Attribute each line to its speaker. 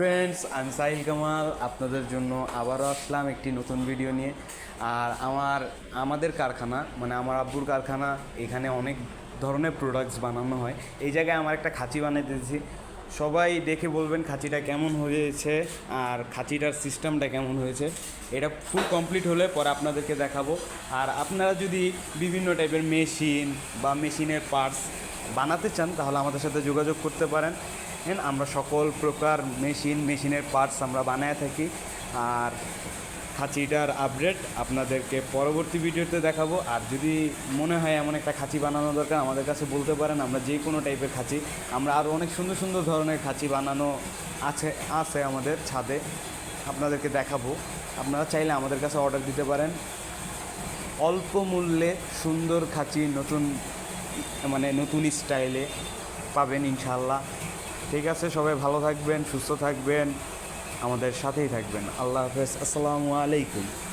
Speaker 1: Friends আমি সাহিল কামাল আপনাদের জন্য আবারও আসলাম একটি নতুন ভিডিও নিয়ে। আর আমার, আমাদের কারখানা মানে আমার আব্বুর কারখানা, এখানে অনেক ধরনের প্রোডাক্টস বানানো হয়। এই জায়গায় আমার একটা খাঁচি বানিয়ে দিয়েছি। সবাই দেখে বলবেন খাঁচিটা কেমন হয়েছে আর খাঁচিটার সিস্টেমটা কেমন হয়েছে। এটা ফুল কমপ্লিট হলে পরে আপনাদেরকে দেখাবো। আর আপনারা যদি বিভিন্ন টাইপের মেশিন বা মেশিনের পার্টস বানাতে চান, তাহলে আমাদের সাথে যোগাযোগ করতে পারেন। আমরা সকল প্রকার মেশিন, মেশিনের পার্টস আমরা বানায় থাকি। আর খাঁচিটার আপডেট আপনাদেরকে পরবর্তী ভিডিওতে দেখাবো। আর যদি মনে হয় এমন একটা খাঁচি বানানো দরকার, আমাদের কাছে বলতে পারেন, আমরা যে কোনো টাইপের খাঁচি, আমরা আরও অনেক সুন্দর সুন্দর ধরনের খাঁচি বানানো আছে আছে আমাদের ছাদে। আপনাদেরকে দেখাবো। আপনারা চাইলে আমাদের কাছে অর্ডার দিতে পারেন। অল্প মূল্যে সুন্দর খাঁচি, নতুন মানে নতুন স্টাইলে পাবেন ইনশাল্লাহ ঠিক আছে, সবাই ভালো থাকবেন, সুস্থ থাকবেন, আমাদের সাথেই থাকবেন। আল্লাহ হাফেজ, আসসালামু আলাইকুম।